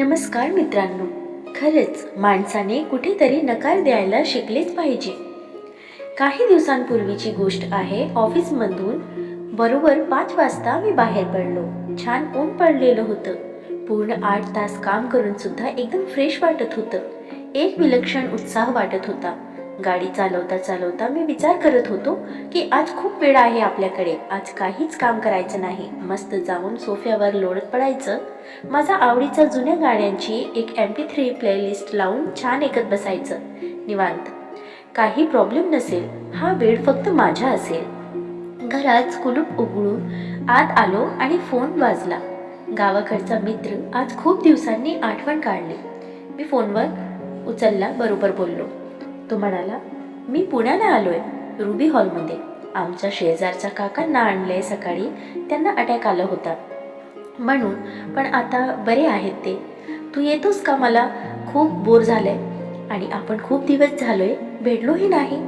नमस्कार मित्रांनो. खरंच माणसाने कुठेतरी नकार द्यायला शिकलेच पाहिजे. काही दिवसांपूर्वीची गोष्ट आहे ऑफिसमधून बरोबर पाच वाजता मी बाहेर पडलो. छान ऊन पडलेलं होतं. पूर्ण आठ तास काम करून सुद्धा एकदम फ्रेश वाटत होतं. एक विलक्षण उत्साह वाटत होता. गाडी चालवता चालवता मी विचार करत होतो की आज खूप वेळ आहे आपल्याकडे. आज काहीच काम करायचं नाही. मस्त जाऊन सोफ्यावर लोळत पडायचं. माझा आवडीचा जुन्या गाण्यांची एक एम पी थ्री प्लेलिस्ट लावून छान ऐकत बसायचं. निवांत. काही प्रॉब्लेम नसेल. हा वेळ फक्त माझा असेल. घरात कुलूप उघडून आत आलो आणि फोन वाजला. गावाकडचा मित्र आज खूप दिवसांनी आठवण काढली. मी फोनवर उचलला बरोबर बोललो. तो म्हणाला मी पुण्याला आलो आहे रुबी हॉलमध्ये. आमच्या शेजारच्या काकांना आणले सकाळी त्यांना अटॅक आला होता. म्हणून पण आता बरे आहेत ते. तू येतोस का मला? खूप बोर झालंय. आणि आपण खूप दिवस झालोय भेटलोही नाही.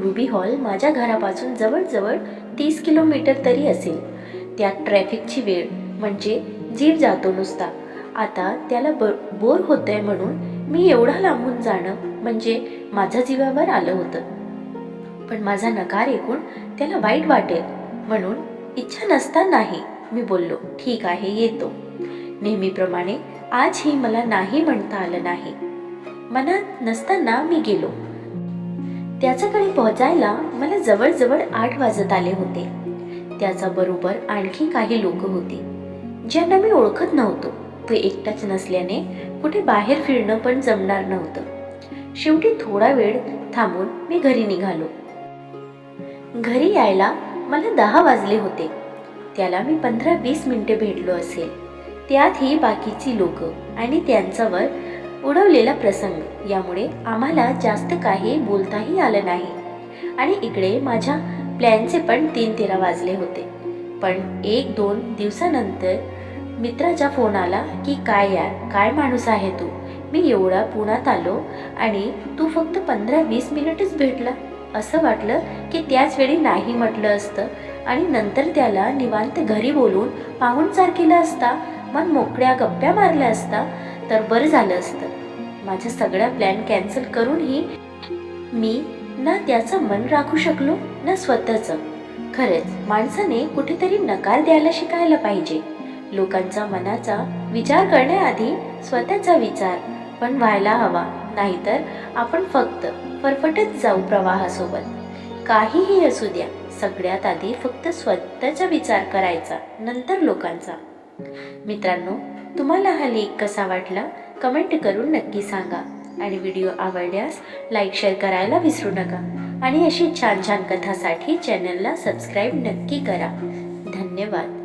रुबी हॉल माझ्या घरापासून जवळजवळ तीस किलोमीटर तरी असेल. त्यात ट्रॅफिकची वेळ म्हणजे जीव जातो नुसता. आता त्याला ब बोर होतंय म्हणून मी एवढा लांबून जाणं म्हणजे माझ्या जीवावर आलं होतं. पण माझा नकार ऐकून त्याला वाईट वाटेल म्हणून इच्छा नसतानाही मी बोललो ठीक आहे येतो. नेहमीप्रमाणे आजही मला नाही म्हणता आलं नाही. मनात नसताना मी गेलो. त्याच्याकडे पोहोचायला मला जवळजवळ आठ वाजत आले होते. त्याचा बरोबर आणखी काही लोक होते ज्यांना मी ओळखत नव्हतो. ते एकटाच नसल्याने कुठे बाहेर फिरणं पण जमणार नव्हतं. शेवटी थोडा वेळ थांबून मी घरी निघालो. घरी यायला मला दहा वाजले होते. त्याला मी पंधरा वीस मिनिटे भेटलो असेल. त्यातही बाकीची लोक आणि त्यांच्यावर उडवलेला प्रसंग यामुळे आम्हाला जास्त काही बोलताही आलं नाही. आणि इकडे माझ्या प्लॅनचे पण तीन तेरा वाजले होते. पण एक दोन दिवसानंतर मित्राचा फोन आला की काय यार काय माणूस आहे तू? मी एवढा पुण्यात आलो आणि तू फक्त पंधरा वीस मिनिटच भेटला. असं वाटलं की त्याच वेळी नाही म्हटलं असतं. आणि नंतर त्याला निवांत घरी बोलून पाहुणचार केला असता मग मोकळ्या गप्प्या मारल्या असता तर बरं झालं असतं. माझ्या सगळा प्लॅन कॅन्सल करूनही मी ना त्याचं मन राखू शकलो ना स्वतःचं. खरंच माणसाने कुठेतरी नकार द्यायला शिकायला पाहिजे. लोकांचा मनाचा विचार करण्याआधी स्वतःचा विचार पण व्हायला हवा. नाहीतर आपण फक्त फरफटत जाऊ प्रवाहासोबत. काहीही असू द्या सगळ्यात आधी फक्त स्वतःचा विचार करायचा नंतर लोकांचा. मित्रांनो तुम्हाला हा लेख कसा वाटला? कमेंट करून नक्की सांगा. आणि व्हिडिओ आवडल्यास लाईक शेअर करायला विसरू नका. आणि अशी छान छान कथासाठी चॅनलला सबस्क्राईब नक्की करा. धन्यवाद.